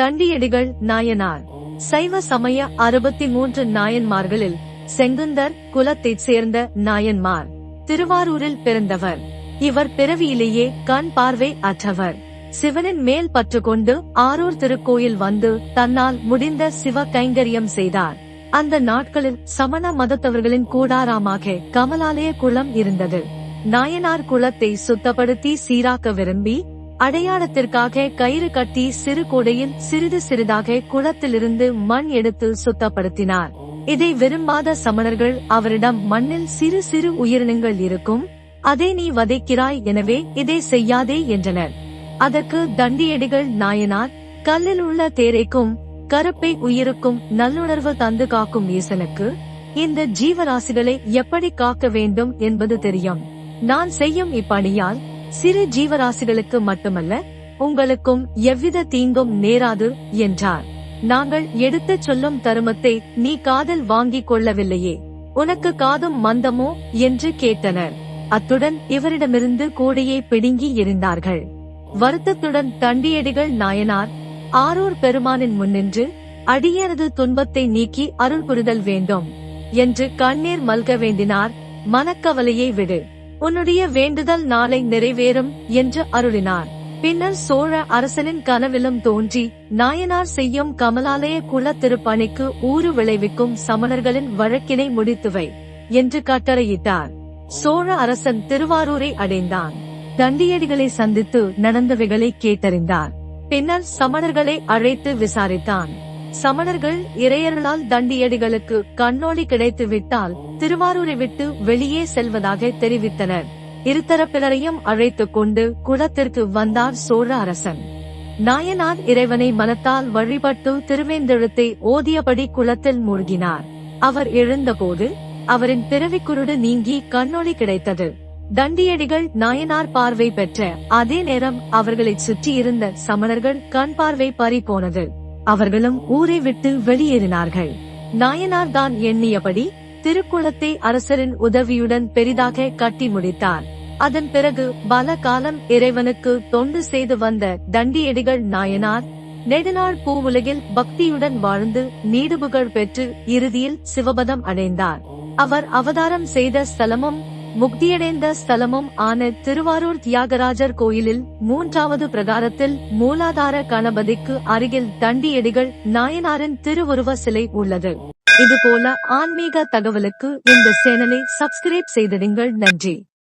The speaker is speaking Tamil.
தண்டியடிகள் நாயனார். சைவ சமய அறுபத்தி மூன்று நாயன்மார்களில் செங்குந்தர் குலத்தைச் சேர்ந்த நாயன்மார். திருவாரூரில் பிறந்தவர். இவர் பிறவியிலேயே கண் பார்வை அற்றவர். சிவனின் மேல் பற்று கொண்டு ஆரூர் திருக்கோயில் வந்து தன்னால் முடிந்த சிவ கைங்கரியம் செய்தார். அந்த நாட்களில் சமண மதத்தவர்களின் கூடாராமாக கமலாலய குளம் இருந்தது. நாயனார் குளத்தை சுத்தப்படுத்தி சீராக்க விரும்பி அடையாளத்திற்காக கயிறு கட்டி சிறு கூடையில் சிறிது சிறிதாக குளத்திலிருந்து மண் எடுத்து சுத்தப்படுத்தினார். இதை விரும்பாத சமணர்கள் அவரிடம் மண்ணில் சிறு சிறு உயிரினங்கள் இருக்கும் அதை நீ வதைக்கிறாய் எனவே இதை செய்யாதே என்றனர். அதற்கு தண்டியடிகள் நாயனார் கல்லில் உள்ள தேரைக்கும் கருப்பை உயிருக்கும் நல்லுணர்வு தந்து காக்கும் ஈசனுக்கு இந்த ஜீவராசிகளை எப்படி காக்க வேண்டும் என்பது தெரியும். நான் செய்யும் இப்பணியால் சிறு ஜீவராசிகளுக்கு மட்டுமல்ல உங்களுக்கும் எவ்வித தீங்கும் நேராது என்றார். நாங்கள் எடுத்துச் சொல்லும் தருமத்தை நீ காதல் வாங்கிக் கொள்ளவில்லையே உனக்கு காதும் மந்தமோ என்று கேட்டனர். அத்துடன் இவரிடமிருந்து கூடையை பிடுங்கி எறிந்தார்கள் வருத்தத்துடன் தண்டியடிகள் நாயனார் ஆரூர் பெருமானின் முன்னின்று அடியனது துன்பத்தை நீக்கி அருள் புரிதல் வேண்டும் என்று கண்ணீர் மல்க வேண்டினார் மனக்கவலையை விடு. உன்னுடைய வேண்டுதல் நாளை நிறைவேறும் என்று அருளினார். பின்னர் சோழ அரசனின் கனவிலும் தோன்றி நாயனார் செய்யும் கமலாலய குல திருப்பணிக்கு ஊறு விளைவிக்கும் சமணர்களின் வழக்கினை முடித்துவை என்று கட்டளையிட்டார். சோழ அரசன் திருவாரூரை அடைந்தான். தண்டியடிகளை சந்தித்து நடந்தவைகளை கேட்டறிந்தார். பின்னர் சமணர்களை அழைத்து விசாரித்தான். சமணர்கள் இறையர்களால் தண்டியடிகளுக்கு கண்ணோடி கிடைத்து விட்டால் திருவாரூரை விட்டு வெளியே செல்வதாக தெரிவித்தனர். இருதரப்பினரையும் அழைத்துக் கொண்டு குளத்திற்கு வந்தார் சோழ அரசன் நாயனார் இறைவனை மனத்தால் வழிபட்டு திருவேந்தெழுத்தை ஓதியபடி குளத்தில் மூழ்கினார். அவர் எழுந்தபோது அவரின் பிறவிக்குருடு நீங்கி கண்ணொளி கிடைத்தது. தண்டியடிகள் நாயனார் பார்வை பெற்ற அதே நேரம் அவர்களைச் சுற்றியிருந்த சமணர்கள் கண் பார்வை பறி போனது அவர்களும் ஊரை விட்டு வெளியேறினார்கள். நாயனார் தான் எண்ணியபடி திருக்குளத்தை அரசரின் உதவியுடன் பெரிதாக கட்டி முடித்தார். அதன் பிறகு பல காலம் இறைவனுக்கு தொண்டு செய்து வந்த தண்டியடிகள் நாயனார் நெடுநாள் பூவுலகில் பக்தியுடன் வாழ்ந்து நீடுபுகழ் பெற்று இறுதியில் சிவபதம் அடைந்தார். அவர் அவதாரம் செய்த ஸ்தலமும் முக்தியடைந்த ஸ்தலமும் ஆன திருவாரூர் தியாகராஜர் கோயிலில் மூன்றாவது பிரகாரத்தில் மூலாதார கணபதிக்கு அருகில் தண்டியடிகள் நாயனாரின் திருவுருவ சிலை உள்ளது. இதுபோல ஆன்மீக தகவலுக்கு இந்த சேனலை சப்ஸ்கிரைப் செய்திடுங்கள். நன்றி.